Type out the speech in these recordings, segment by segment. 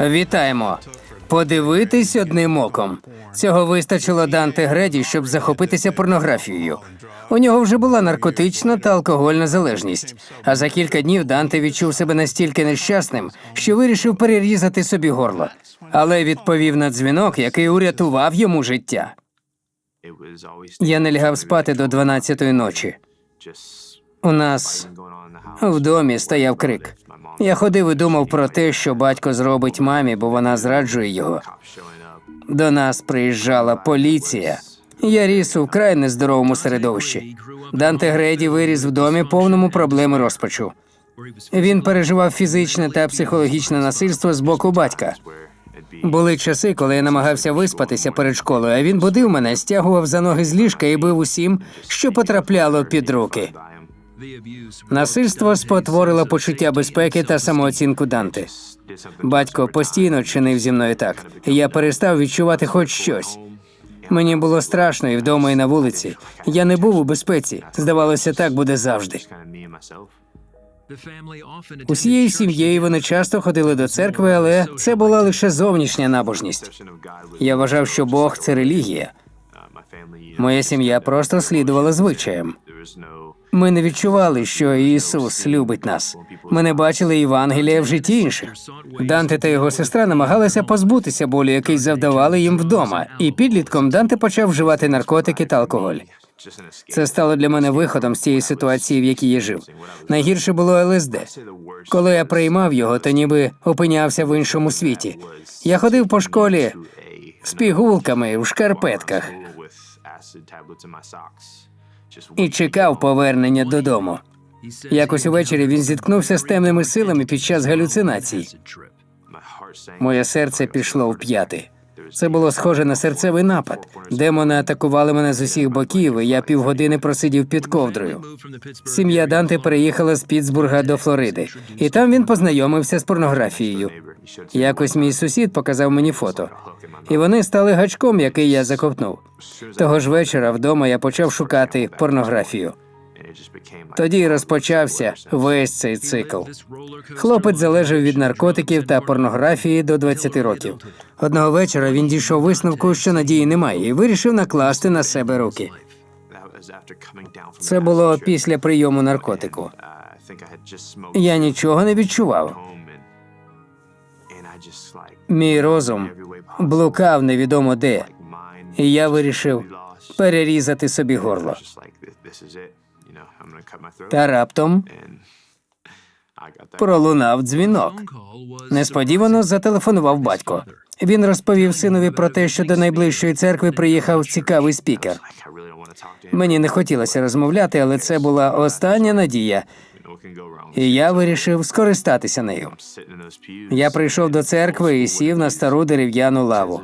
Вітаємо. Подивитись одним оком. Цього вистачило Данте Греді, щоб захопитися порнографією. У нього вже була наркотична та алкогольна залежність. А за кілька днів Данте відчув себе настільки нещасним, що вирішив перерізати собі горло. Але відповів на дзвінок, який урятував йому життя. Я не лягав спати до 12-ї ночі. У нас в домі стояв крик. Я ходив і думав про те, що батько зробить мамі, бо вона зраджує його. До нас приїжджала поліція. Я ріс у вкрай нездоровому середовищі. Данте Греді виріс в домі повному проблеми розпачу. Він переживав фізичне та психологічне насильство з боку батька. Були часи, коли я намагався виспатися перед школою, а він будив мене, стягував за ноги з ліжка і бив усім, що потрапляло під руки. Насильство спотворило почуття безпеки та самооцінку Данте. Батько постійно чинив зі мною так, я перестав відчувати хоч щось. Мені було страшно і вдома, і на вулиці. Я не був у безпеці. Здавалося, так буде завжди. Усією сім'єю вони часто ходили до церкви, але це була лише зовнішня набожність. Я вважав, що Бог це релігія. Моя сім'я просто слідувала звичаям. Ми не відчували, що Ісус любить нас. Ми не бачили Євангелія в житті інших. Данте та його сестра намагалися позбутися болю, який завдавали їм вдома, і підлітком Данте почав вживати наркотики та алкоголь. Це стало для мене виходом з цієї ситуації, в якій я жив. Найгірше було ЛСД. Коли я приймав його, то ніби опинявся в іншому світі. Я ходив по школі з пігулками в шкарпетках і чекав повернення додому. Якось увечері він зіткнувся з темними силами під час галюцинацій. Моє серце пішло в п'яти. Це було схоже на серцевий напад. Демони атакували мене з усіх боків, і я півгодини просидів під ковдрою. Сім'я Данте переїхала з Пітсбурга до Флориди, і там він познайомився з порнографією. Якось мій сусід показав мені фото, і вони стали гачком, який я закопнув. Того ж вечора вдома я почав шукати порнографію. Тоді розпочався весь цей цикл. Хлопець залежав від наркотиків та порнографії до 20 років. Одного вечора він дійшов висновку, що надії немає, і вирішив накласти на себе руки. Це було після прийому наркотику. Я нічого не відчував. Мій розум блукав невідомо де, і я вирішив перерізати собі горло. Та раптом пролунав дзвінок. Несподівано зателефонував батько. Він розповів синові про те, що до найближчої церкви приїхав цікавий спікер. Мені не хотілося розмовляти, але це була остання надія, і я вирішив скористатися нею. Я прийшов до церкви і сів на стару дерев'яну лаву.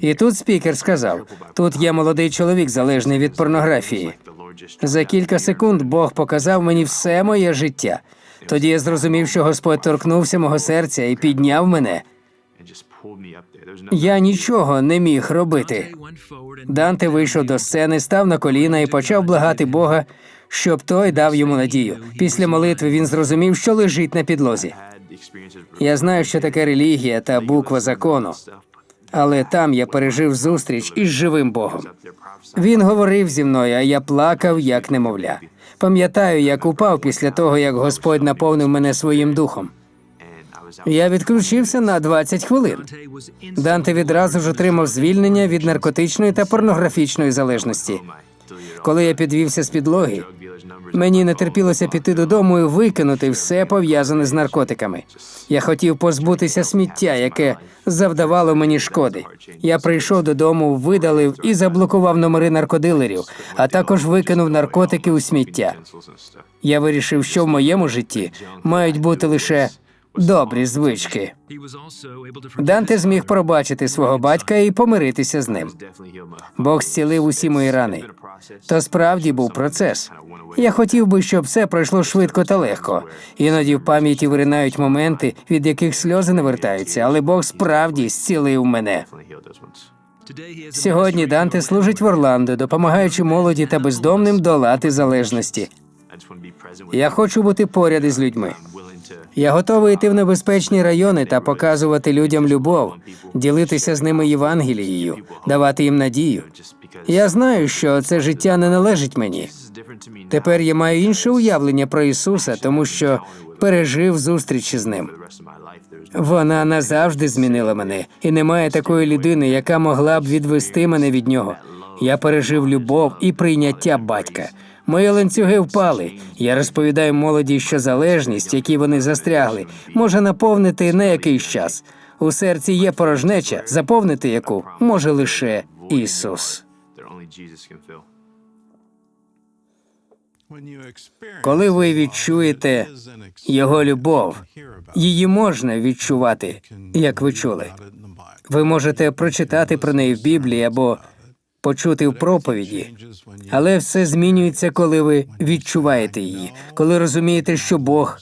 І тут спікер сказав: тут є молодий чоловік, залежний від порнографії. За кілька секунд Бог показав мені все моє життя. Тоді я зрозумів, що Господь торкнувся мого серця і підняв мене. Я нічого не міг робити. Данте вийшов до сцени, став на коліна і почав благати Бога, щоб той дав йому надію. Після молитви він зрозумів, що лежить на підлозі. Я знаю, що таке релігія та буква закону, але там я пережив зустріч із живим Богом. Він говорив зі мною, а я плакав, як немовля. Пам'ятаю, як упав після того, як Господь наповнив мене своїм духом. Я відключився на 20 хвилин. Данте відразу ж отримав звільнення від наркотичної та порнографічної залежності. Коли я підвівся з підлоги, мені не терпілося піти додому і викинути все пов'язане з наркотиками. Я хотів позбутися сміття, яке завдавало мені шкоди. Я прийшов додому, видалив і заблокував номери наркодилерів, а також викинув наркотики у сміття. Я вирішив, що в моєму житті мають бути лише добрі звички. Данте зміг пробачити свого батька і помиритися з ним. Бог зцілив усі мої рани. То справді був процес. Я хотів би, щоб все пройшло швидко та легко. Іноді в пам'яті виринають моменти, від яких сльози не вертаються, але Бог справді зцілив мене. Сьогодні Данте служить в Орландо, допомагаючи молоді та бездомним долати залежності. Я хочу бути поряд із людьми. Я готовий йти в небезпечні райони та показувати людям любов, ділитися з ними Євангелією, давати їм надію. Я знаю, що це життя не належить мені. Тепер я маю інше уявлення про Ісуса, тому що пережив зустріч з ним. Вона назавжди змінила мене, і немає такої людини, яка могла б відвести мене від нього. Я пережив любов і прийняття батька. Мої ланцюги впали. Я розповідаю молоді, що залежність, в якій вони застрягли, може наповнити на якийсь час. У серці є порожнеча, заповнити яку може лише Ісус. Коли ви відчуєте Його любов, її можна відчувати, як ви чули. Ви можете прочитати про неї в Біблії або почути в проповіді, але все змінюється, коли ви відчуваєте її, коли розумієте, що Бог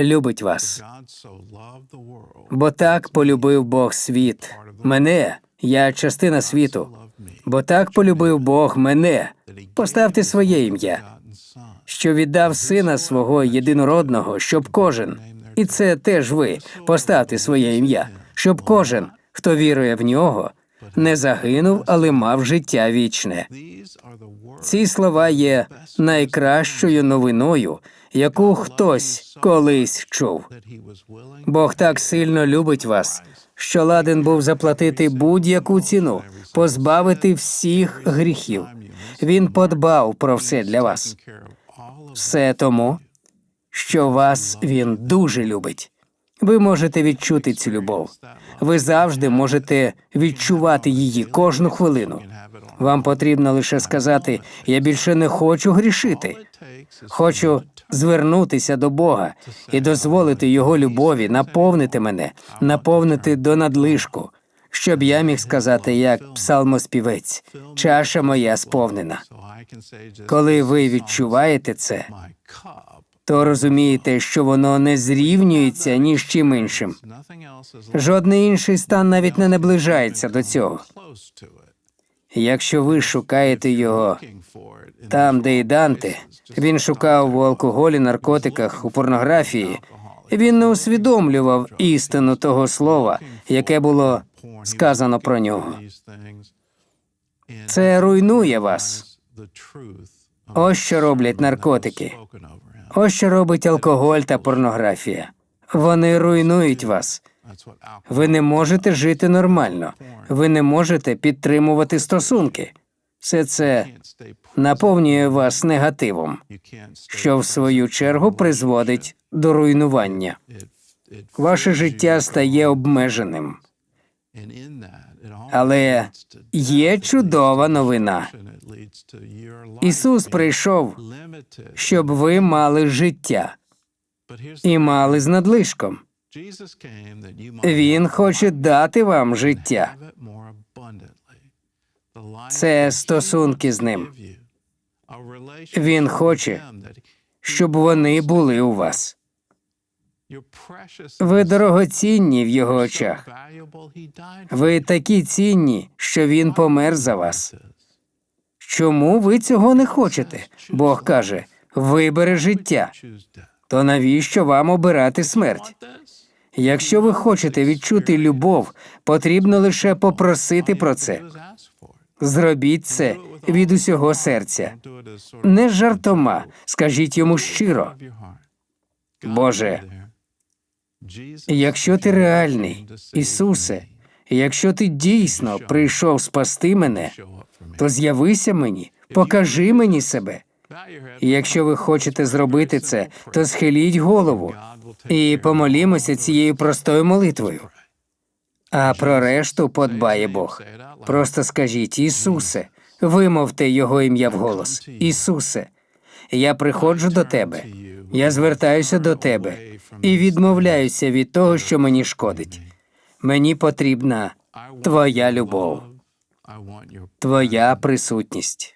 любить вас. Бо так полюбив Бог світ. Мене, я частина світу. Бо так полюбив Бог мене. Поставте своє ім'я, що віддав сина свого єдинородного, щоб кожен, і це теж ви, поставте своє ім'я, щоб кожен, хто вірує в нього, не загинув, але мав життя вічне. Ці слова є найкращою новиною, яку хтось колись чув. Бог так сильно любить вас, що ладен був заплатити будь-яку ціну, позбавити всіх гріхів. Він подбав про все для вас. Все тому, що вас він дуже любить. Ви можете відчути цю любов. Ви завжди можете відчувати її кожну хвилину. Вам потрібно лише сказати: я більше не хочу грішити. Хочу звернутися до Бога і дозволити Його любові наповнити мене, наповнити до надлишку, щоб я міг сказати, як псалмоспівець, чаша моя сповнена. Коли ви відчуваєте це, то розумієте, що воно не зрівнюється ні з чим іншим. Жодний інший стан навіть не наближається до цього. Якщо ви шукаєте його там, де і Данте, він шукав у алкоголі, наркотиках, у порнографії. Він не усвідомлював істину того слова, яке було сказано про нього. Це руйнує вас. Ось що роблять наркотики. Ось що робить алкоголь та порнографія. Вони руйнують вас. Ви не можете жити нормально. Ви не можете підтримувати стосунки. Все це наповнює вас негативом, що в свою чергу призводить до руйнування. Ваше життя стає обмеженим. Але є чудова новина. Ісус прийшов, щоб ви мали життя і мали з надлишком. Він хоче дати вам життя. Це стосунки з ним. Він хоче, щоб вони були у вас. Ви дорогоцінні в його очах. Ви такі цінні, що він помер за вас. Чому ви цього не хочете? Бог каже: вибери життя. То навіщо вам обирати смерть? Якщо ви хочете відчути любов, потрібно лише попросити про це. Зробіть це від усього серця. Не жартома, скажіть йому щиро. Боже, якщо ти реальний, Ісусе, якщо ти дійсно прийшов спасти мене, то з'явися мені, покажи мені себе. І якщо ви хочете зробити це, то схиліть голову і помолімося цією простою молитвою. А про решту подбає Бог. Просто скажіть, Ісусе, вимовте Його ім'я вголос. Ісусе, я приходжу до Тебе, я звертаюся до Тебе і відмовляюся від того, що мені шкодить. Мені потрібна Твоя любов, Твоя присутність.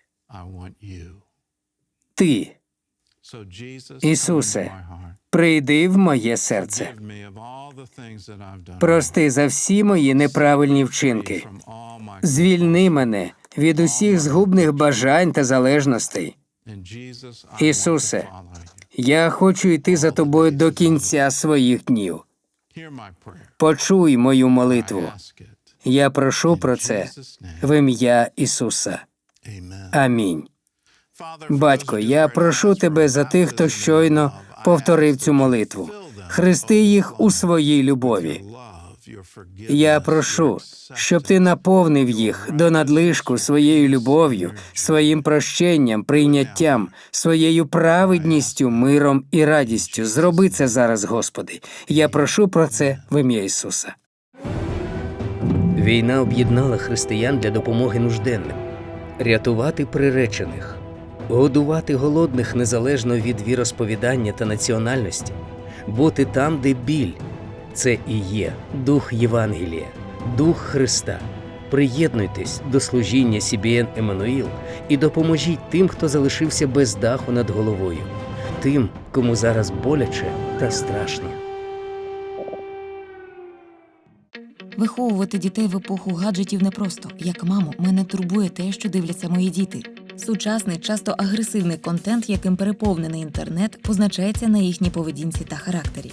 Ти, Ісусе, прийди в моє серце. Прости за всі мої неправильні вчинки. Звільни мене від усіх згубних бажань та залежностей. Ісусе, я хочу йти за тобою до кінця своїх днів. Почуй мою молитву. Я прошу про це в ім'я Ісуса. Амінь. Батько, я прошу тебе за тих, хто щойно повторив цю молитву. Хрести їх у своїй любові. Я прошу, щоб ти наповнив їх до надлишку своєю любов'ю, своїм прощенням, прийняттям, своєю праведністю, миром і радістю. Зроби це зараз, Господи. Я прошу про це в ім'я Ісуса. Війна об'єднала християн для допомоги нужденним, рятувати приречених, годувати голодних незалежно від віросповідання та національності, бути там, де біль. Це і є дух Євангелія, дух Христа. Приєднуйтесь до служіння CBN Еммануїл і допоможіть тим, хто залишився без даху над головою, тим, кому зараз боляче та страшно. Виховувати дітей в епоху гаджетів непросто. Як маму, мене турбує те, що дивляться мої діти. Сучасний, часто агресивний контент, яким переповнений інтернет, позначається на їхній поведінці та характері.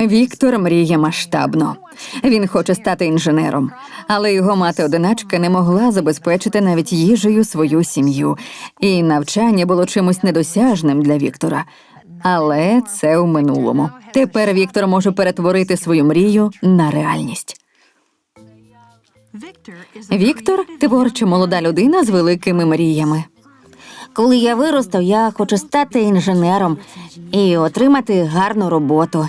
Віктор мріє масштабно. Він хоче стати інженером, але його мати одиначка не могла забезпечити навіть їжею свою сім'ю, і навчання було чимось недосяжним для Віктора. Але це у минулому. Тепер Віктор може перетворити свою мрію на реальність. Віктор творча молода людина з великими мріями. Коли я виросту, я хочу стати інженером і отримати гарну роботу.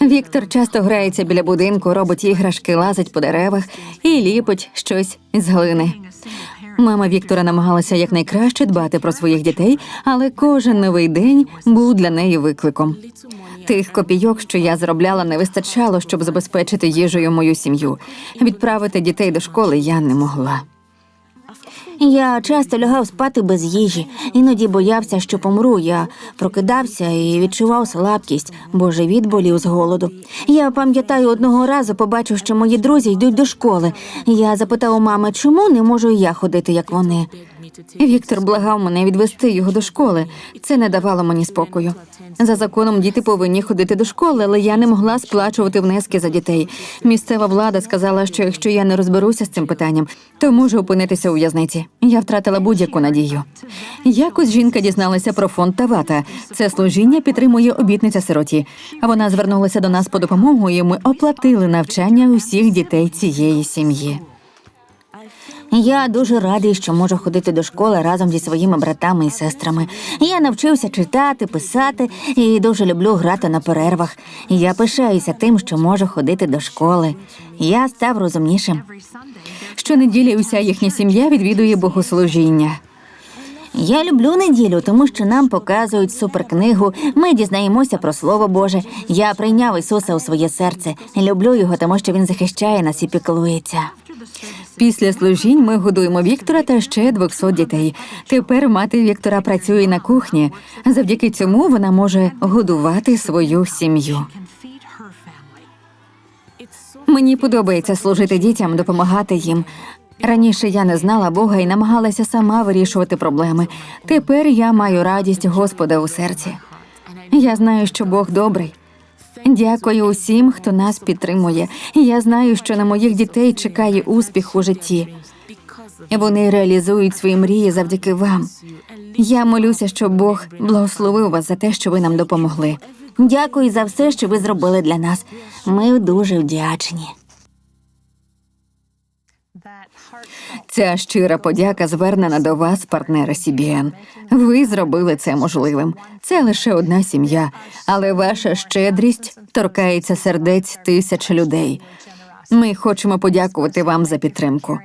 Віктор часто грається біля будинку, робить іграшки, лазить по деревах і ліпить щось з глини. Мама Віктора намагалася якнайкраще дбати про своїх дітей, але кожен новий день був для неї викликом. Тих копійок, що я заробляла, не вистачало, щоб забезпечити їжею мою сім'ю. Відправити дітей до школи я не могла. Я часто лягав спати без їжі, іноді боявся, що помру. Я прокидався і відчував слабкість, бо живіт болів з голоду. Я пам'ятаю, одного разу побачив, що мої друзі йдуть до школи. Я запитав у мами, чому не можу я ходити, як вони. Віктор благав мене відвести його до школи. Це не давало мені спокою. За законом діти повинні ходити до школи, але я не могла сплачувати внески за дітей. Місцева влада сказала, що якщо я не розберуся з цим питанням, то можу опинитися у в'язниці. Я втратила будь-яку надію. Якось жінка дізналася про фонд Тавата. Це служіння підтримує обітниця сироті. Вона звернулася до нас по допомогу, і ми оплатили навчання усіх дітей цієї сім'ї. Я дуже радий, що можу ходити до школи разом зі своїми братами і сестрами. Я навчився читати, писати і дуже люблю грати на перервах. Я пишаюся тим, що можу ходити до школи. Я став розумнішим. Щонеділі уся їхня сім'я відвідує богослужіння. Я люблю неділю, тому що нам показують суперкнигу. Ми дізнаємося про Слово Боже. Я прийняв Ісуса у своє серце. Люблю його, тому що він захищає нас і піклується. Після служінь ми годуємо Віктора та ще 200 дітей. Тепер мати Віктора працює на кухні. Завдяки цьому вона може годувати свою сім'ю. Мені подобається служити дітям, допомагати їм. Раніше я не знала Бога і намагалася сама вирішувати проблеми. Тепер я маю радість Господа у серці. Я знаю, що Бог добрий. Дякую усім, хто нас підтримує. Я знаю, що на моїх дітей чекає успіх у житті. Вони реалізують свої мрії завдяки вам. Я молюся, щоб Бог благословив вас за те, що ви нам допомогли. Дякую за все, що ви зробили для нас. Ми дуже вдячні. Ця щира подяка звернена до вас, партнери CBN. Ви зробили це можливим. Це лише одна сім'я, але ваша щедрість торкається сердець тисяч людей. Ми хочемо подякувати вам за підтримку.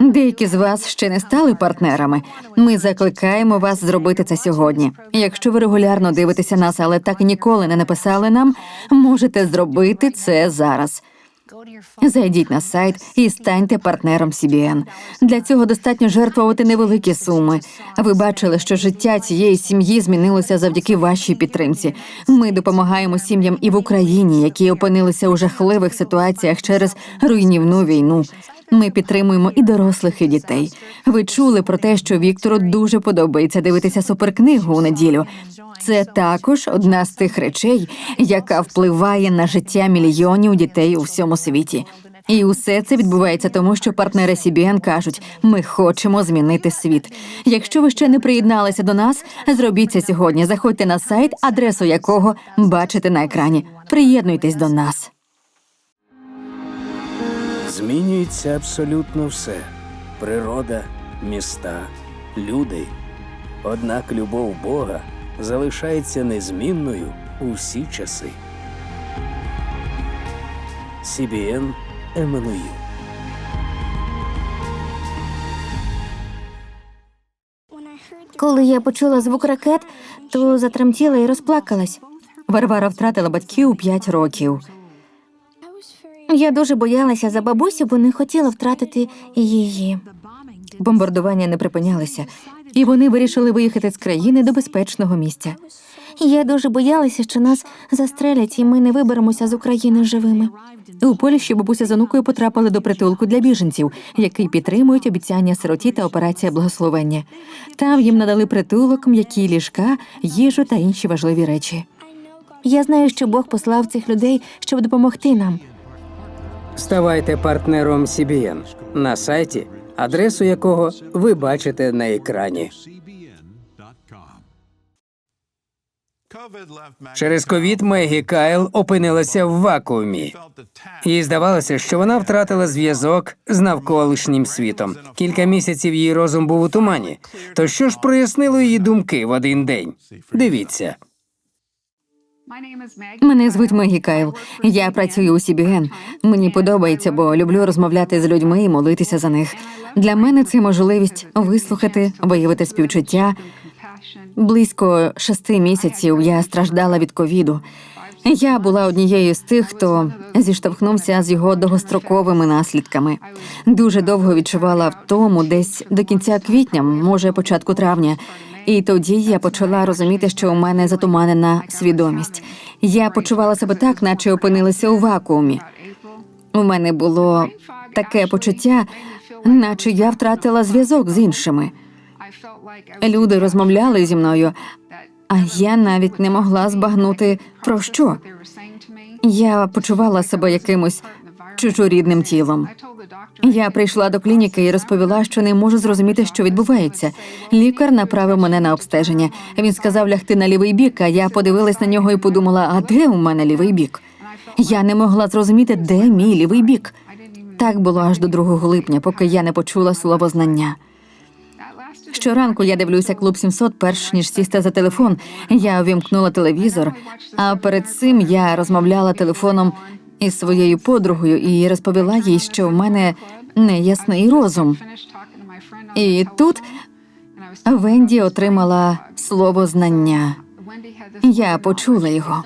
Деякі з вас ще не стали партнерами. Ми закликаємо вас зробити це сьогодні. Якщо ви регулярно дивитеся нас, але так ніколи не написали нам, можете зробити це зараз. Зайдіть на сайт і станьте партнером CBN. Для цього достатньо жертвувати невеликі суми. Ви бачили, що життя цієї сім'ї змінилося завдяки вашій підтримці. Ми допомагаємо сім'ям і в Україні, які опинилися у жахливих ситуаціях через руйнівну війну. Ми підтримуємо і дорослих, і дітей. Ви чули про те, що Віктору дуже подобається дивитися суперкнигу у неділю. Це також одна з тих речей, яка впливає на життя мільйонів дітей у всьому світі. І усе це відбувається тому, що партнери CBN кажуть, ми хочемо змінити світ. Якщо ви ще не приєдналися до нас, зробіть це сьогодні. Заходьте на сайт, адресу якого бачите на екрані. Приєднуйтесь до нас. Змінюється абсолютно все: природа, міста, люди. Однак любов Бога залишається незмінною у всі часи. CBN Еммануїл Коли я почула звук ракет, то затремтіла і розплакалась. Варвара втратила батьків у 5 років. Я дуже боялася за бабусю, бо не хотіла втратити її. Бомбардування не припинялися, і вони вирішили виїхати з країни до безпечного місця. Я дуже боялася, що нас застрелять, і ми не виберемося з України живими. У Польщі бабуся з онукою потрапили до притулку для біженців, який підтримують обіцяння сироті та операція благословення. Там їм надали притулок, м'які ліжка, їжу та інші важливі речі. Я знаю, що Бог послав цих людей, щоб допомогти нам. Ставайте партнером CBN на сайті, адресу якого ви бачите на екрані. Через ковід Мегі Кайл опинилася в вакуумі. Їй здавалося, що вона втратила зв'язок з навколишнім світом. Кілька місяців її розум був у тумані. То що ж прояснило її думки в один день? Дивіться. Мене звуть Мегі Кайл. Я працюю у CBN. Мені подобається, бо люблю розмовляти з людьми і молитися за них. Для мене це можливість вислухати, виявити співчуття. Близько шести місяців я страждала від ковіду. Я була однією з тих, хто зіштовхнувся з його довгостроковими наслідками. Дуже довго відчувала втому, десь до кінця квітня, може, початку травня. І тоді я почала розуміти, що у мене затуманена свідомість. Я почувала себе так, наче опинилася у вакуумі. У мене було таке почуття, наче я втратила зв'язок з іншими. Люди розмовляли зі мною, а я навіть не могла збагнути про що. Я почувала себе якимось чужорідним тілом. Я прийшла до клініки і розповіла, що не можу зрозуміти, що відбувається. Лікар направив мене на обстеження. Він сказав лягти на лівий бік, а я подивилась на нього і подумала: а де у мене лівий бік? Я не могла зрозуміти, де мій лівий бік. Так було аж до 2 липня, поки я не почула слово знання. Щоранку я дивлюся клуб 700, перш ніж сісти за телефон. Я увімкнула телевізор, а перед цим я розмовляла телефоном із своєю подругою і розповіла їй, що в мене неясний розум. І тут Венді отримала слово знання. Я почула його.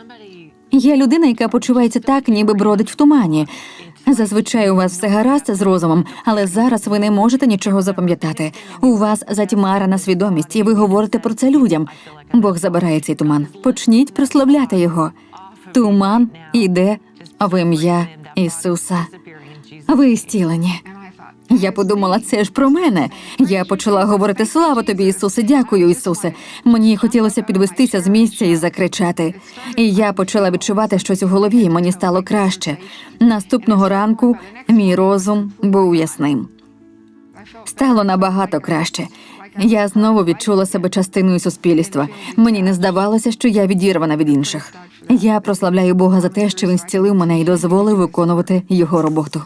Я людина, яка почувається так, ніби бродить в тумані. Зазвичай у вас все гаразд з розумом, але зараз ви не можете нічого запам'ятати. У вас затьмарена свідомість, і ви говорите про це людям. Бог забирає цей туман. Почніть прославляти його. Туман іде в ім'я Ісуса. Ви зцілені. Я подумала, це ж про мене. Я почала говорити слава тобі, Ісусе, дякую, Ісусе. Мені хотілося підвестися з місця і закричати. І я почала відчувати щось у голові, і мені стало краще. Наступного ранку мій розум був ясним. Стало набагато краще. Я знову відчула себе частиною суспільства. Мені не здавалося, що я відірвана від інших. Я прославляю Бога за те, що він зцілив мене і дозволив виконувати його роботу.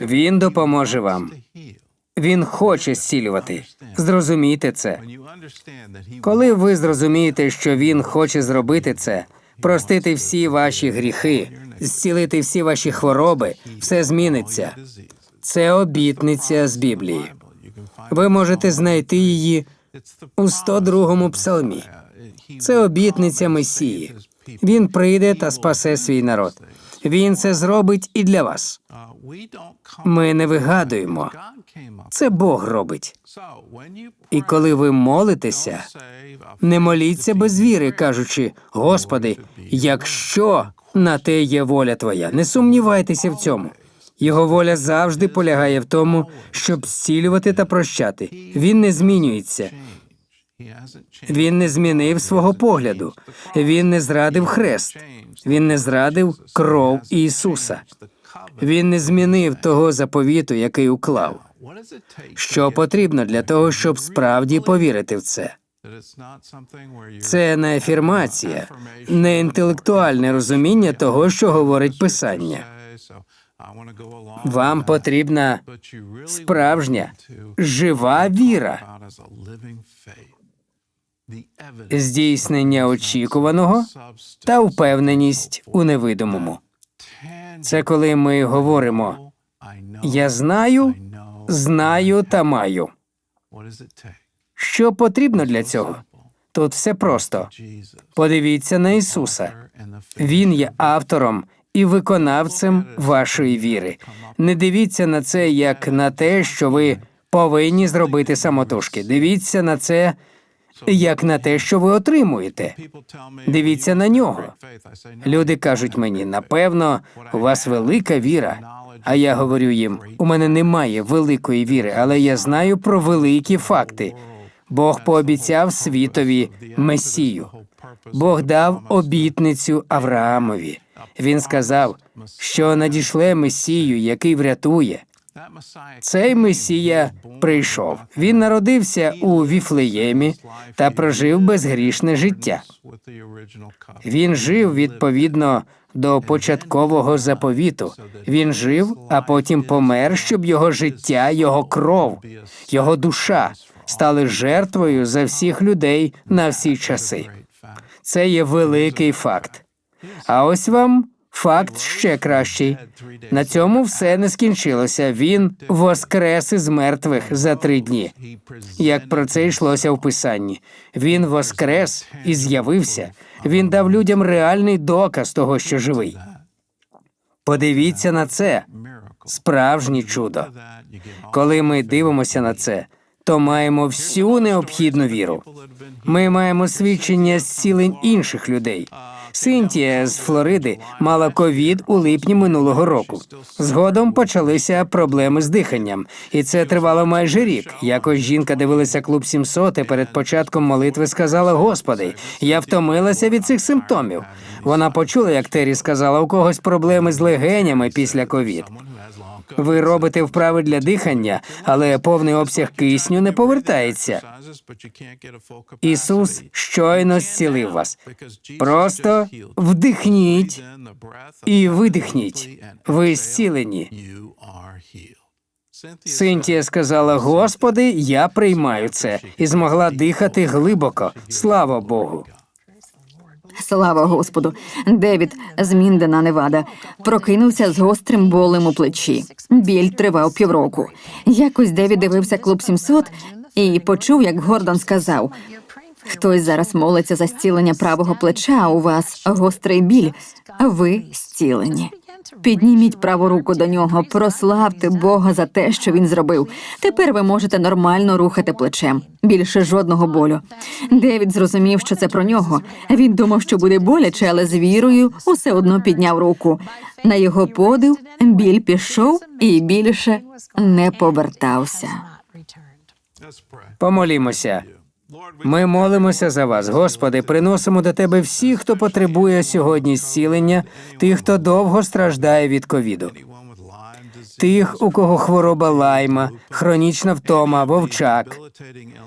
Він допоможе вам. Він хоче зцілювати. Зрозумійте це. Коли ви зрозумієте, що він хоче зробити це, простити всі ваші гріхи, зцілити всі ваші хвороби, все зміниться. Це обітниця з Біблії. Ви можете знайти її у 102-му псалмі. Це обітниця Месії. Він прийде та спасе свій народ. Він це зробить і для вас. Ми не вигадуємо. Це Бог робить. І коли ви молитеся, не моліться без віри, кажучи: Господи, якщо на те є воля Твоя, не сумнівайтеся в цьому. Його воля завжди полягає в тому, щоб зцілювати та прощати. Він не змінюється. Він не змінив свого погляду. Він не зрадив хрест. Він не зрадив кров Ісуса. Він не змінив того заповіту, який уклав. Що потрібно для того, щоб справді повірити в це? Це не афірмація, не інтелектуальне розуміння того, що говорить Писання. Вам потрібна справжня, жива віра, здійснення очікуваного та впевненість у невидимому. Це коли ми говоримо Я знаю, знаю та маю. Що потрібно для цього? Тут все просто. Подивіться на Ісуса. Він є автором і виконавцем вашої віри. Не дивіться на це як на те, що ви повинні зробити самотужки. Дивіться на це як на те, що ви отримуєте. Дивіться на нього. Люди кажуть мені, напевно, у вас велика віра. А я говорю їм: у мене немає великої віри, але я знаю про великі факти. Бог пообіцяв світові Месію. Бог дав обітницю Авраамові. Він сказав, що надішле Месію, який врятує. Цей Месія прийшов. Він народився у Віфлеємі та прожив безгрішне життя. Він жив відповідно до початкового заповіту. Він жив, а потім помер, щоб його життя, його кров, його душа стали жертвою за всіх людей на всі часи. Це є великий факт. А ось вам факт ще кращий. На цьому все не скінчилося. Він воскрес із мертвих за три дні. Як про це йшлося в писанні. Він воскрес і з'явився. Він дав людям реальний доказ того, що живий. Подивіться на це справжнє чудо. Коли ми дивимося на це, то маємо всю необхідну віру. Ми маємо свідчення зцілень інших людей. Синтія з Флориди мала ковід у липні минулого року. Згодом почалися проблеми з диханням, і це тривало майже рік. Якось жінка дивилася клуб 700 і перед початком молитви сказала: Господи, я втомилася від цих симптомів. Вона почула, як Террі сказала, у когось проблеми з легенями після ковід. Ви робите вправи для дихання, але повний обсяг кисню не повертається. Ісус щойно зцілив вас. Просто вдихніть і видихніть. Ви зцілені. Синтія сказала: Господи, я приймаю це і змогла дихати глибоко. Слава Богу. Слава Господу. Девід з Міндена, Невада, прокинувся з гострим болем у плечі. Біль тривав півроку. Якось Девід дивився клуб 700 і почув, як Гордон сказав: хтось зараз молиться за зцілення правого плеча. У вас гострий біль. Ви зцілені. Підніміть праву руку до нього, прославте Бога за те, що він зробив. Тепер ви можете нормально рухати плечем. Більше жодного болю. Девід зрозумів, що це про нього. Він думав, що буде боляче, але з вірою усе одно підняв руку. На його подив біль пішов і більше не повертався. Помолімося. Ми молимося за вас, Господи, приносимо до Тебе всіх, хто потребує сьогодні зцілення, тих, хто довго страждає від ковіду, тих, у кого хвороба лайма, хронічна втома, вовчак.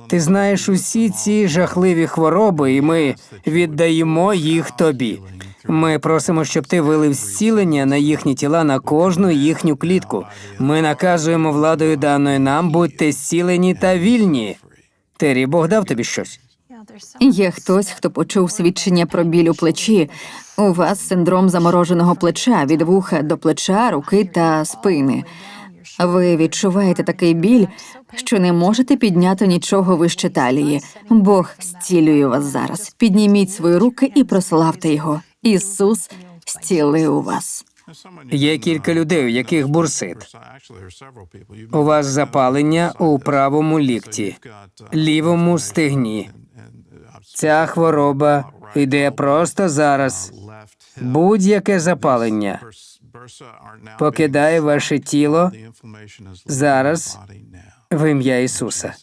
Ти знаєш усі ці жахливі хвороби, і ми віддаємо їх тобі. Ми просимо, щоб ти вилив зцілення на їхні тіла на кожну їхню клітку. Ми наказуємо владою даною нам, будьте зцілені та вільні. Террі, Бог дав тобі щось. Є хтось, хто почув свідчення про біль у плечі. У вас синдром замороженого плеча від вуха до плеча, руки та спини. Ви відчуваєте такий біль, що не можете підняти нічого вище талії. Бог зцілює вас зараз. Підніміть свої руки і прославте його. Ісус зцілив вас. Є кілька людей, у яких бурсит. У вас запалення у правому лікті, лівому стегні. Ця хвороба йде просто зараз. Будь-яке запалення покидає ваше тіло зараз в ім'я Ісуса.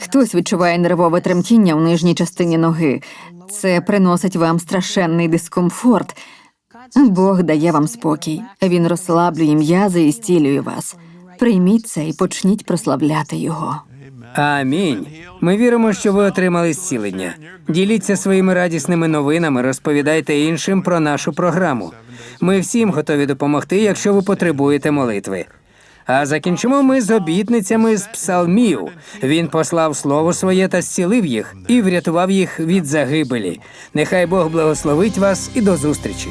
Хтось відчуває нервове тремтіння в нижній частині ноги. Це приносить вам страшенний дискомфорт. Бог дає вам спокій. Він розслаблює м'язи і зцілює вас. Прийміть це і почніть прославляти його. Амінь. Ми віримо, що ви отримали зцілення. Діліться своїми радісними новинами, розповідайте іншим про нашу програму. Ми всім готові допомогти, якщо ви потребуєте молитви. А закінчимо ми з обітницями з псалмів. Він послав слово своє та зцілив їх і врятував їх від загибелі. Нехай Бог благословить вас і до зустрічі.